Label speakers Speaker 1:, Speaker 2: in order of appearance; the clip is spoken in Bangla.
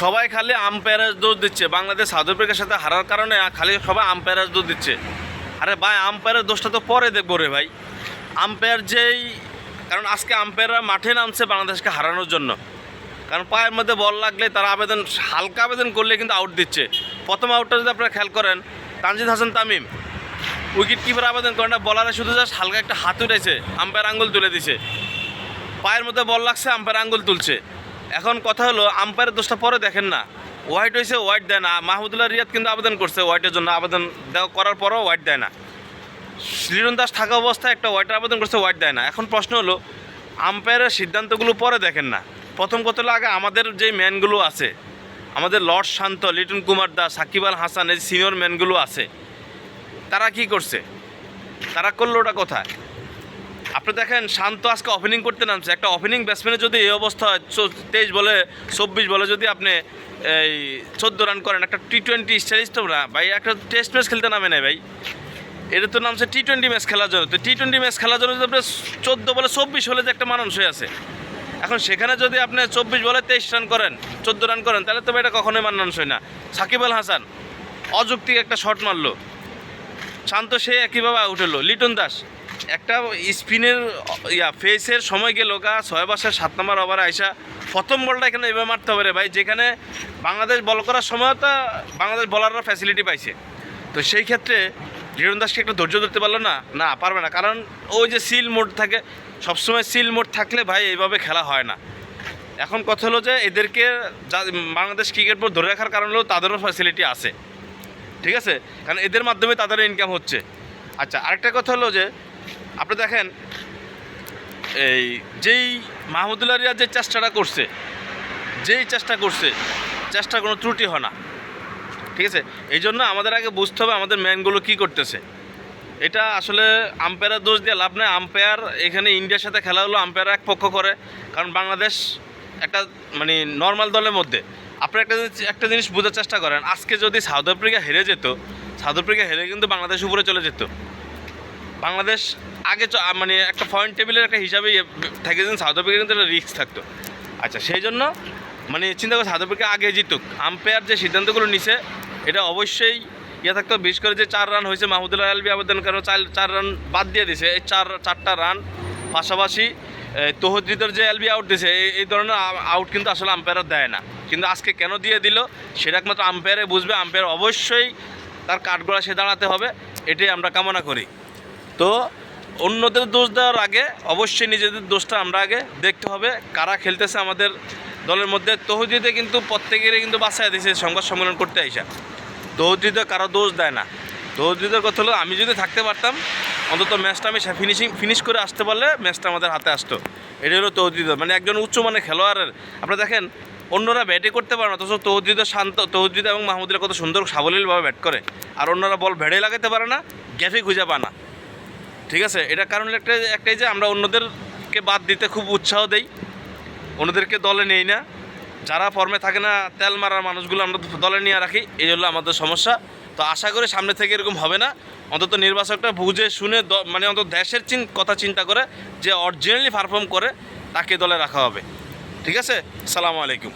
Speaker 1: সবাই খালি আম্পায়ারের দোষ দিচ্ছে। বাংলাদেশ সাউথ সাথে হারার কারণে খালি সবাই আম্পায়ারের দোষ দিচ্ছে। আরে ভাই আম্পায়ারের দোষটা তো পরে দেখব রে ভাই। আম্পায়ার যেই, কারণ আজকে আম্পায়াররা মাঠে নামছে বাংলাদেশকে হারানোর জন্য। কারণ পায়ের মধ্যে বল লাগলে তারা আবেদন, হালকা আবেদন করলে কিন্তু আউট দিচ্ছে। প্রথম আউটটা যদি আপনারা খেয়াল করেন, তানজিদ হাসান তামিম উইকেট কিপার আবেদন করেন না বলারে শুধু জাস্ট হালকা একটা হাত উঠেছে আম্পায়ার আঙ্গুল তুলে দিছে। পায়ের মধ্যে বল লাগছে আম্পায়ার আঙ্গুল তুলছে। এখন কথা হলো আম্পায়ারের দোষটা পরে দেখেন না। হোয়াইট হয়েছে হোয়াইট দেয় না। মাহমুদুল্লাহ রিয়াদ কিন্তু আবেদন করছে হোয়াইটের জন্য। আবেদন দেওয়া করার পরও হোয়াইট দেয় না। লিটন দাস থাকা অবস্থায় একটা হোয়াইটের আবেদন করছে হোয়াইট দেয় না। এখন প্রশ্ন হলো আম্পায়ারের সিদ্ধান্তগুলো পরে দেখেন না। প্রথম কথা হলো, আগে আমাদের যে ম্যানগুলো আছে, আমাদের লর্ড শান্ত, লিটন কুমার দাস, সাকিব আল হাসান, এই সিনিয়র ম্যানগুলো আছে, তারা কি করছে? তারা করল ওটা কোথায়? আপনি দেখেন, শান্ত আজকে ওপেনিং করতে নামছে। একটা ওপেনিং ব্যাটসম্যানের যদি এই অবস্থা হয় তেইশ বলে, চব্বিশ বলে যদি আপনি এই চোদ্দ রান করেন, একটা টি টোয়েন্টি স্টাইলিশ না, ভাই, একটা টেস্ট ম্যাচ খেলতে নামে না ভাই। এটা তো নামছে টি টোয়েন্টি ম্যাচ খেলার জন্য। তো টি টোয়েন্টি ম্যাচ খেলার জন্য যদি আপনি চোদ্দ বলে, চব্বিশ হলে যে একটা মানুষ হয়ে আছে। এখন সেখানে যদি আপনি চব্বিশ বলে তেইশ রান করেন, চোদ্দ রান করেন, তাহলে তো এটা কখনোই মানানসই না। সাকিব আল হাসান, অযৌক্তিক একটা শট মারলো। শান্ত সে একইভাবে আউট হলো। লিটন দাস একটা স্পিনের, ইয়া ফেসের সময় গেল গা, ছয় বাসের সাত নম্বর ওভার আইসা, প্রথম বলটা এখানে এভাবে মারতে হবে রে ভাই, যেখানে বাংলাদেশ বল করার সময় বাংলাদেশ বলাররা ফ্যাসিলিটি পাইছে। তো সেই ক্ষেত্রে লিটন দাসকে একটা ধৈর্য ধরতে পারল না না, পারবে না, কারণ ওই যে সিল মোড থাকে, সবসময় সিল মোড থাকলে ভাই এইভাবে খেলা হয় না। এখন কথা হলো যে এদেরকে বাংলাদেশ ক্রিকেট বোর্ড ধরে রাখার কারণ হলো তাদেরও ফ্যাসিলিটি আছে। ঠিক আছে? কারণ এদের মাধ্যমে তাদের ইনকাম হচ্ছে। আচ্ছা আরেকটা কথা হলো যে আপনি দেখেন, এই যেই মাহমুদুল্লাহ রিয়াজ যে চেষ্টাটা করছে, যেই চেষ্টা করছে, চেষ্টার কোনো ত্রুটি হয় না। ঠিক আছে? এই জন্য আমাদের আগে বুঝতে হবে আমাদের ম্যানগুলো কী করতেছে। এটা আসলে আম্পায়ারের দোষ দিয়ে লাভ নেই। আম্পায়ার এখানে ইন্ডিয়ার সাথে খেলা হলো আম্পায়ার এক পক্ষ করে। কারণ বাংলাদেশ একটা মানে নর্মাল দলের মধ্যে। আপনি একটা একটা জিনিস বোঝার চেষ্টা করেন, আজকে যদি সাউথ আফ্রিকা হেরে যেত, সাউথ আফ্রিকা হেরে কিন্তু বাংলাদেশ উপরে চলে যেত। বাংলাদেশ আগে মানে একটা পয়েন্ট টেবিলের একটা হিসাবে থাকে যেন সাউথ আফ্রিকা কিন্তু একটা রিস্ক থাকতো। আচ্ছা সেই জন্য মানে চিন্তা করে সাউথ আফ্রিকা আগে জিতুক। আম্পায়ার যে সিদ্ধান্তগুলো নিছে, এটা অবশ্যই ইয়ে থাকতো বিশেষ করে যে চার রান হয়েছে মাহমুদুল্লাহ আলবি আবেদন কারণ চার চার রান বাদ দিয়ে দিছে। এই চার, চারটা রান পাশাপাশি তহদ্রিদের যে এলবি আউট দিছে এই- এই ধরনের আউট কিন্তু আসলে আম্পায়ার দেয় না। কিন্তু আজকে কেন দিয়ে দিল, সেটা একমাত্র আম্পায়ারে বুঝবে। আম্পায়ার অবশ্যই তার কাঠগড়া সে দাঁড়াতে হবে। এটাই আমরা কামনা করি। তো অন্যদের দোষ দেওয়ার আগে অবশ্যই নিজেদের দোষটা আমরা আগে দেখতে হবে কারা খেলতেছে আমাদের দলের মধ্যে। তহজিদে কিন্তু প্রত্যেকেরই কিন্তু বাসায় দিয়েছে সংবাদ সম্মেলন করতে আইসা। তহজিদে কারও দোষ দেয় না। তহজিদের কথা হলো আমি যদি থাকতে পারতাম, অন্তত ম্যাচটা আমি ফিনিশিং ফিনিশ করে আসতে পারলে ম্যাচটা আমাদের হাতে আসতো। এটা হলো তহজিদ মানে একজন উচ্চ মানে খেলোয়াড়ের, আপনারা দেখেন, অন্যরা ব্যাটে করতে পারে না, অথচ তহজিদ শান্ত তহজিদ এবং মাহমুদুল্লাহ কত সুন্দর সাবলীলভাবে ব্যাট করে। আর অন্যরা বল ভেড়ে লাগাতে পারে না গ্যাফে খুঁজে পায় না। ঠিক আছে? এটা কারণ একটা, একটাই যে আমরা অন্যদেরকে বাদ দিতে খুব উৎসাহ দেই। অন্যদেরকে দলে নেই না। যারা ফর্মে থাকে না, তেল মারার মানুষগুলো আমরা দলে নিয়ে রাখি। এই হলো আমাদের সমস্যা। তো আশা করি সামনে থেকে এরকম হবে না। অন্তত নির্বাচকটা বুঝে, শুনে মানে অন্তত দেশের চিন, কথা চিন্তা করে, যে অরিজিনালি পারফর্ম করে, তাকে দলে রাখা হবে। ঠিক আছে? সালামু আলাইকুম।